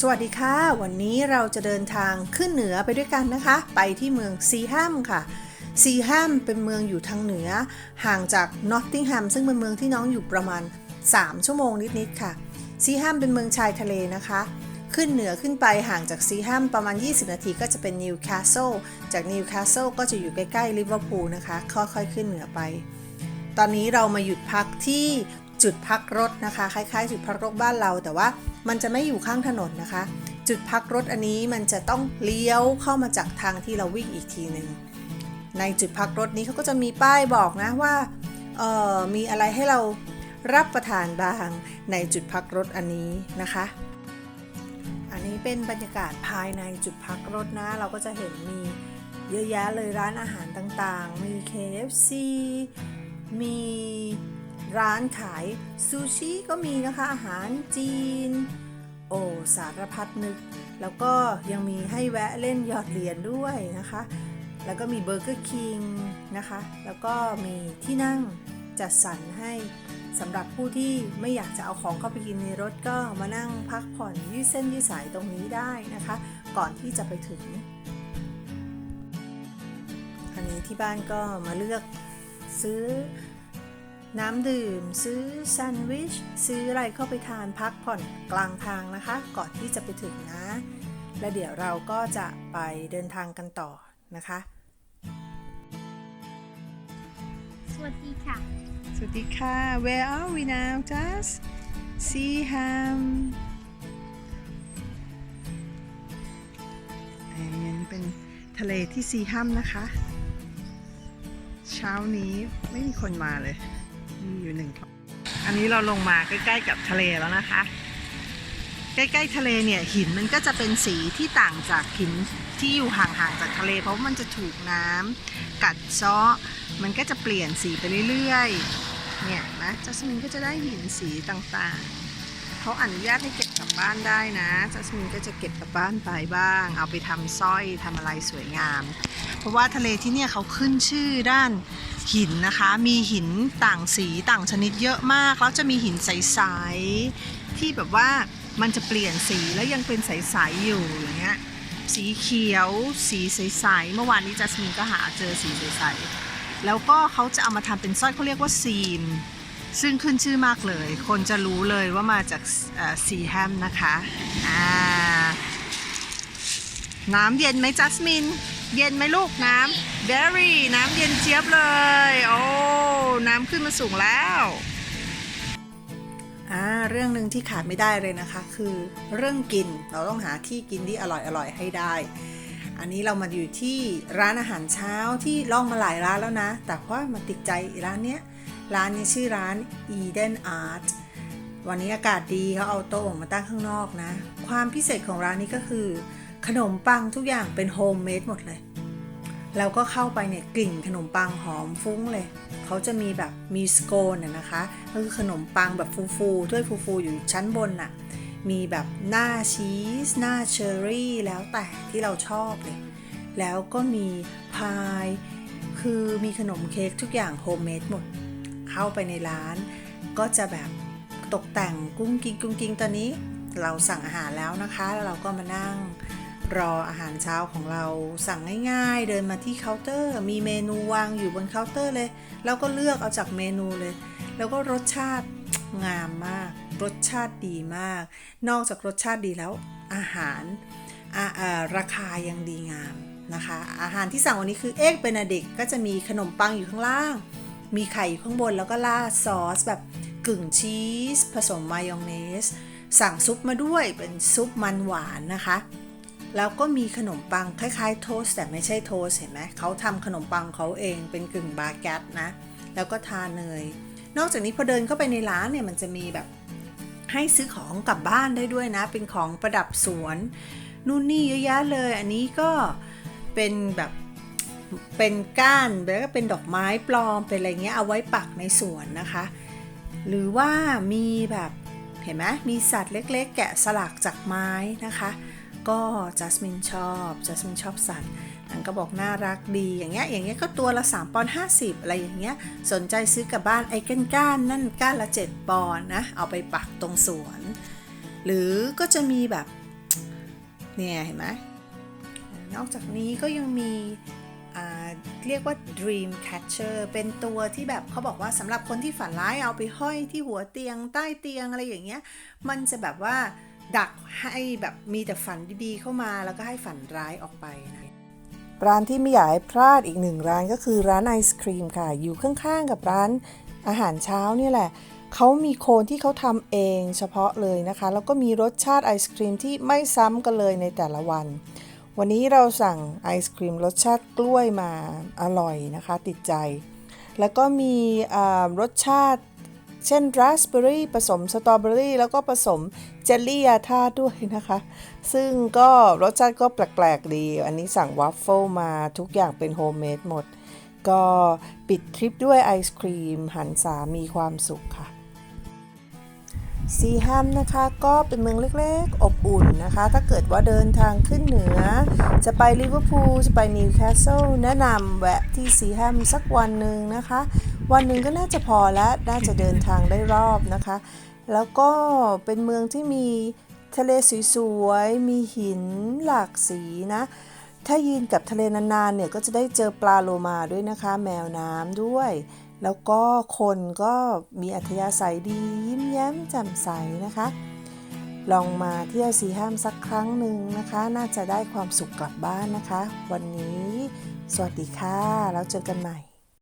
สวัสดีค่ะ วันนี้เราจะเดินทางขึ้นเหนือไปด้วยกันนะคะ ไปที่เมืองซีแฮมค่ะ ซีแฮมเป็นเมืองอยู่ทางเหนือ ห่างจากนอตติงแฮมซึ่งเป็นเมืองที่น้องอยู่ประมาณ 3 ชั่วโมงนิดๆค่ะ ซีแฮมเป็นเมืองชายทะเลนะคะ ขึ้นเหนือขึ้นไปห่างจากซีแฮมประมาณ 20 นาทีก็จะเป็นนิวคาสเซิลจากนิวคาสเซิลก็จะอยู่ใกล้ๆลิเวอร์พูลนะคะ ค่อยๆขึ้นเหนือไป ตอนนี้เรามาหยุดพักที่ จุดพักรถนะคะ คล้ายๆ จุดพักรถบ้านเรา แต่ว่ามันจะไม่อยู่ข้างถนนนะคะ จุดพักรถอันนี้มันจะต้องเลี้ยวเข้ามาจากทางที่เราวิ่งอีกทีหนึ่งในจุดพักรถนี้เขาก็จะมีป้ายบอกนะว่าเอ่อมีอะไรให้เรารับประทานบ้างในจุดพักรถอันนี้นะคะ อันนี้เป็นบรรยากาศภายในจุดพักรถนะ เราก็จะเห็นมีเยอะแยะเลยร้านอาหารต่างๆ มี KFC มี ร้านขายซูชิก็มีนะคะอาหารจีน โอสารพัดนึก แล้วก็ยังมีให้แวะเล่นหยอดเหรียญด้วยนะคะ แล้วก็มีเบอร์เกอร์คิงนะคะ แล้วก็มีที่นั่งจัดสรรให้สำหรับผู้ที่ไม่อยากจะเอาของเข้าไปกินในรถก็มานั่งพักผ่อนยืดเส้นยืดสายตรงนี้ได้นะคะ ก่อนที่จะไปถึง อันนี้ที่บ้านก็มาเลือกซื้อ น้ำดื่ม ซื้อแซนด์วิช ซื้ออะไรเข้าไปทานพักผ่อนกลางทางนะคะ ก่อนที่จะไปถึงนะ และเดี๋ยวเราก็จะไปเดินทางกันต่อนะคะ สวัสดีค่ะ สวัสดีค่ะ Where are we now Jazz Seaham อันนี้เป็นทะเลที่ซีฮัมนะคะ เช้านี้ไม่มีคนมาเลย มีอยู่หนึ่งอันนี้เราลงมาใกล้ๆกับทะเลแล้วนะคะ ใกล้ๆทะเลเนี่ยหินมันก็จะเป็นสีที่ต่างจากหินที่อยู่ห่างๆจากทะเล เพราะมันจะถูกน้ำกัดเซาะมันก็จะเปลี่ยนสีไปเรื่อยๆ เนี่ยนะจัสมินก็จะได้หินสีต่างๆ เขาอนุญาตให้เก็บกลับบ้านได้นะจัสมินก็จะเก็บกลับบ้านไปบ้าง เอาไปทำสร้อยทำอะไรสวยงาม เพราะว่าทะเลที่เนี่ยเขาขึ้นชื่อด้าน หินนะคะ มีหินต่างสีต่างชนิดเยอะมาก แล้วจะมีหินใสๆที่แบบว่ามันจะเปลี่ยนสีแล้วยังเป็นใสๆอยู่อย่างเงี้ยสีเขียว สีใสๆเมื่อวานนี้จัสมินก็หาเจอสีใสๆแล้วก็เขาจะเอามาทำเป็นสร้อยเขาเรียกว่าซีนซึ่งขึ้นชื่อมากเลย คนจะรู้เลยว่ามาจากซีแฮมนะคะน้ำเย็นไหมจัสมิน เย็นไหมลูกน้ำเบอร์รี่น้ำเย็นเจี๊ยบเลย โอ้น้ำขึ้นมาสูงแล้วอ่าเรื่องหนึ่งที่ขาดไม่ได้เลยนะคะ คือเรื่องกินเราต้องหาที่กินที่อร่อยอร่อยให้ได้ อันนี้เรามาอยู่ที่ร้านอาหารเช้าที่ล่องมาหลายร้านแล้วนะ แต่ว่ามาติดใจร้านเนี้ยร้านนี้ชื่อร้าน Eden Art วันนี้อากาศดีเขาเอาโต๊ะออกมาตั้งข้างนอกนะ ความพิเศษของร้านนี้ก็คือ ขนมปังทุกอย่างเป็นโฮมเมดหมดเลยแล้วก็เข้าไปเนี่ยกลิ่นขนมปังหอมฟุ้งเลย เขาจะมีแบบมีสโคนน่ะนะคะก็คือขนมปังแบบฟูๆถ้วยฟูๆอยู่ชั้นบนน่ะ มีแบบหน้าชีส หน้าเชอร์รี่ แล้วแต่ที่เราชอบเลย แล้วก็มีพาย คือมีขนมเค้กทุกอย่างโฮมเมดหมด เข้าไปในร้าน ก็จะแบบตกแต่งกุ้งกิ้งกุ้งกิ้งตอนนี้ เราสั่งอาหารแล้วนะคะ แล้วเราก็มานั่ง รออาหารเช้าของเราสั่งง่ายๆ เดินมาที่เคาน์เตอร์ มีเมนูวางอยู่บนเคาน์เตอร์เลย แล้วก็เลือกเอาจากเมนูเลย แล้วก็รสชาติงามมาก รสชาติดีมาก นอกจากรสชาติดีแล้วอาหาราาราคายังดีงามนะคะ อาหารที่สั่งวันนี้คือเอ็กเบนเดิกก็จะมีขนมปังอยู่ข้างล่าง มีไข่อยู่ข้างบนแล้วก็ราดซอสแบบกึ่งชีส ผสมมายองเนส สั่งซุปมาด้วยเป็นซุปมันหวานนะคะ แล้วก็มีขนมปังคล้ายๆ โทสแต่ไม่ใช่โทสเห็นไหมเขาทำขนมปังเขาเองเป็นกึ่งบาแกตนะ แล้วก็ทาเนย นอกจากนี้พอเดินเข้าไปในร้านเนี่ยมันจะมีแบบให้ซื้อของกลับบ้านได้ด้วยนะ เป็นของประดับสวนนู่นนี่เยอะแยะเลย อันนี้ก็เป็นแบบเป็นก้านแล้วก็เป็นดอกไม้ปลอมเป็นอะไรเงี้ยเอาไว้ปักในสวนนะคะ หรือว่ามีแบบเห็นไหมมีสัตว์เล็ก ๆ แกะสลักจากไม้นะคะ ก็จัสมินชอบจัสมินชอบสัตว์นันก็บอกน่ารักดีอย่างเงี้ยอย่างเงี้ยก็ตัวละ3ปอนด์50 อะไรอย่างเงี้ยสนใจซื้อกลับบ้านไอ้ก้านก้านนั่นก้านละ 7 ปอนด์นะเอาไปปักตรงสวน หรือก็จะมีแบบเนี่ยเห็นไหมนอกจากนี้ก็ยังมีเรียกว่า dream catcher เป็นตัวที่แบบเขาบอกว่าสำหรับคนที่ฝันร้ายเอาไปห้อยที่หัวเตียงใต้เตียงอะไรอย่างเงี้ย มันจะแบบว่า ดักให้แบบมีแต่ฝันดีๆเข้ามาแล้วก็ให้ฝันร้ายออกไปนะร้านที่ไม่อยากให้พลาดอีกหนึ่งร้านก็คือร้านไอศครีมค่ะ อยู่ข้างๆกับร้านอาหารเช้าเนี่ยแหละเขามีโคนที่เขาทำเองเฉพาะเลยนะคะ แล้วก็มีรสชาติไอศครีมที่ไม่ซ้ำกันเลยในแต่ละวัน วันนี้เราสั่งไอศครีมรสชาติกล้วยมาอร่อยนะคะ ติดใจ แล้วก็มีอ่ารสชาติ เช่นราสเบอร์รี่ผสมสตรอเบอรี่แล้วก็ผสมเจลลี่ยาท่าด้วยนะคะ ซึ่งก็รสชาติก็แปลกๆดี อันนี้สั่งวัฟเฟิลมาทุกอย่างเป็นโฮมเมดหมด ก็ปิดทริปด้วยไอศครีม หันสามีความสุขค่ะซีแฮมนะคะก็เป็นเมืองเล็กๆ อบอุ่นนะคะ ถ้าเกิดว่าเดินทางขึ้นเหนือ จะไปลิเวอร์พูลจะไปนิวคาสเซิลแนะนำแวะที่ซีแฮมสักวันหนึ่งนะคะ วันหนึ่งก็น่าจะพอแล้วน่าจะเดินทางได้รอบนะคะ แล้วก็เป็นเมืองที่มีทะเลสวยๆ มีหินหลากสีนะ ถ้ายืนกับทะเลนานๆเนี่ยก็จะได้เจอปลาโลมาด้วยนะคะ แมวน้ำด้วย แล้วก็คนก็มีอัธยาศัยดียิ้มแย้มแจ่มใสนะคะ ลองมาเที่ยวซีแฮมสักครั้งหนึ่งนะคะ น่าจะได้ความสุขกลับบ้านนะคะ วันนี้ สวัสดีค่ะ แล้วเจอกันใหม่